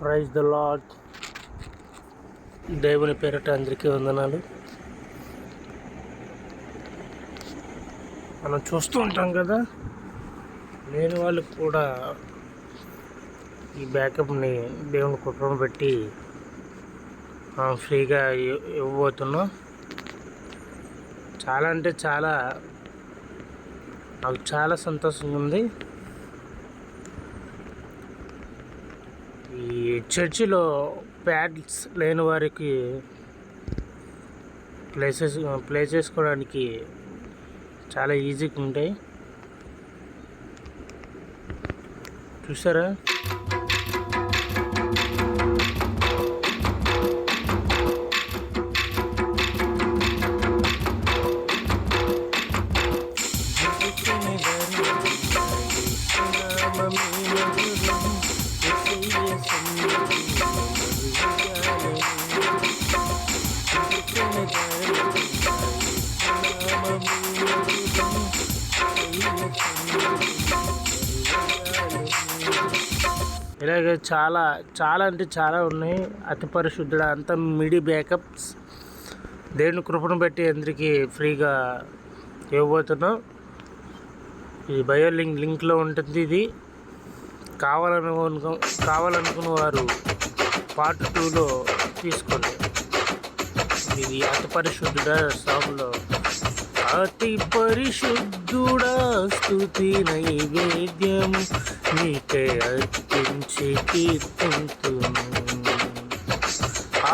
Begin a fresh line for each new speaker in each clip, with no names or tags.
Praise the lord దేవుని పేరట అందరికీ వందనాలు. మనం చూస్తూ ఉంటాం కదా లేని వాళ్ళకి కూడా ఈ బ్యాకప్ని దేవుని కుటుంబం పెట్టి ఫ్రీగా ఇవ్వబోతున్నాం. చాలా అంటే చాలా నాకు చాలా సంతోషంగా ఉంది ఈ చర్చిలో ప్యాడ్స్ లేని వారికి ప్లేసెస్ ప్లే చేసుకోవడానికి చాలా ఈజీగా ఉంటాయి. చూసారా? ఇలాగే చాలా చాలా అంటే చాలా ఉన్నాయి. అతి పరిశుద్ధుడు అంతా మిడి బ్యాకప్స్. దేవుని కృపను బట్టి అందరికీ ఫ్రీగా ఇవ్వబోతున్నాం. ఇది బయో లింక్ లింక్లో ఉంటుంది ఇది. కావాలను కావాలనుకున్న వారు పార్ట్ టూలో తీసుకోండి. ఇది అతి పరిశుద్ధుడ సాగులో అతి పరిశుద్ధుడా స్థుతి నైవేద్యం నీకే అర్పించి కీర్తింతును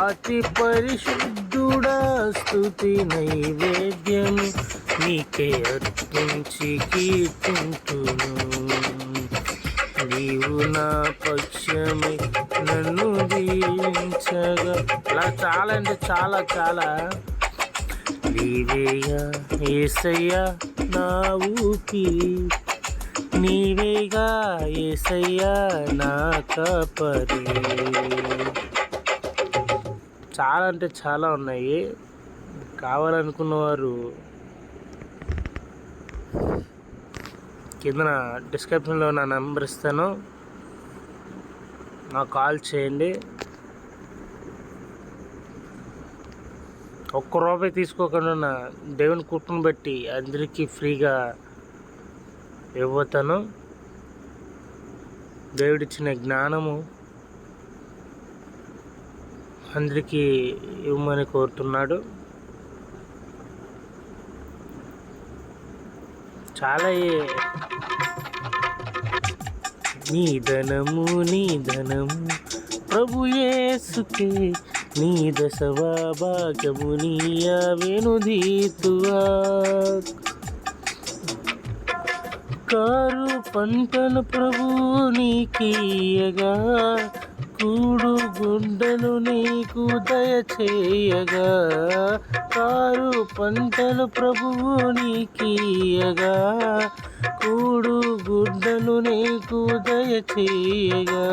అతి పరిశుద్ధుడా స్థుతి నైవేద్యం నీకే అర్పించి కీర్తింతును నీవు నా పక్షమే నన్ను దీవించగా. అలా చాలా అంటే చాలా చాలా నీవేగా ఏసయ్యా నా ఊపిరి నీవేగా ఏసయ్యా నా కపరి? చాలా అంటే చాలా ఉన్నాయి. కావాలనుకున్న వారు కింద డిస్క్రిప్షన్లో నా నెంబర్ ఇస్తాను. నాకు కాల్ చేయండి. ఒక్క రూపాయి తీసుకోకుండా దేవుని కుటుంబం బట్టి అందరికీ ఫ్రీగా ఇవ్వతాను. దేవుడిచ్చిన జ్ఞానము అందరికీ ఇవ్వమని కోరుతున్నాడు. చాలా నీ ధనము నీ ధనము ప్రభు యేసుకే నీ దశవా భాగ్యము నీయా కారు పంటను ప్రభు నీకీయగా కూడు గుండెలు నీకు దయచేయగా కారు పంటలు ప్రభువు నీకీయగా కూడు గుడ్డలు నీకు దయచేయగా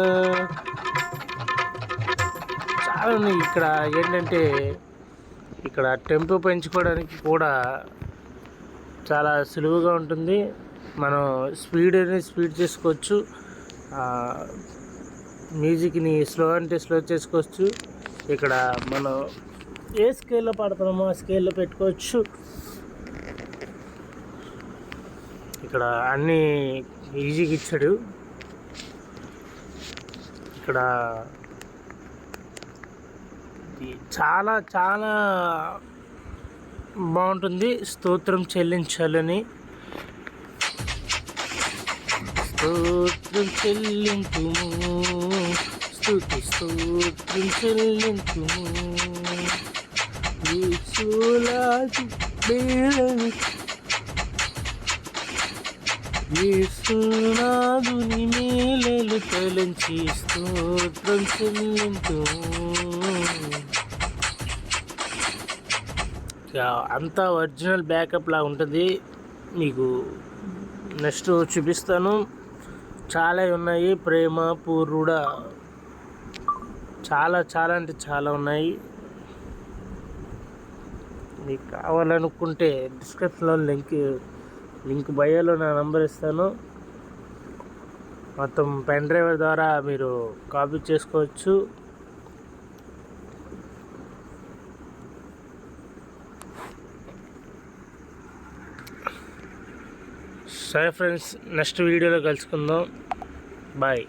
చాలా ఉన్నాయి ఇక్కడ ఏంటంటే ఇక్కడ టెంపో పెంచుకోవడానికి కూడా చాలా సులువుగా ఉంటుంది. మనం స్పీడ్ అనేది స్పీడ్ చేసుకోవచ్చు. మ్యూజిక్ని స్లో అంటే స్లో చేసుకోవచ్చు. ఇక్కడ మనం ఏ స్కేల్లో పాడుతున్నామో ఆ స్కేల్లో పెట్టుకోవచ్చు. ఇక్కడ అన్నీ ఈజీగా ఇచ్చాడు. ఇక్కడ చాలా చాలా బాగుంటుంది. స్తోత్రం చెల్లించాలని. స్తోత్రం చెల్లించు స్థుతి స్తోత్రం చెల్లించుము. యేసులాది బేలని మేలలు తలంచి స్తోత్రం చెల్లించుము. అంతా ఒరిజినల్ బ్యాకప్ లా ఉంటుంది. మీకు నెక్స్ట్ చూపిస్తాను. చాలా ఉన్నాయి. ప్రేమ పూర్వుడ. చాలా చాలా అంటే చాలా ఉన్నాయి. మీకు కావాలనుకుంటే డిస్క్రిప్షన్లో లింక్ లింక్ బయోలో నా నంబర్ ఇస్తాను. మొత్తం పెన్ డ్రైవర్ ద్వారా మీరు కాపీ చేసుకోవచ్చు. సరే ఫ్రెండ్స్ నెక్స్ట్ వీడియోలో కలుసుకుందాం. బాయ్.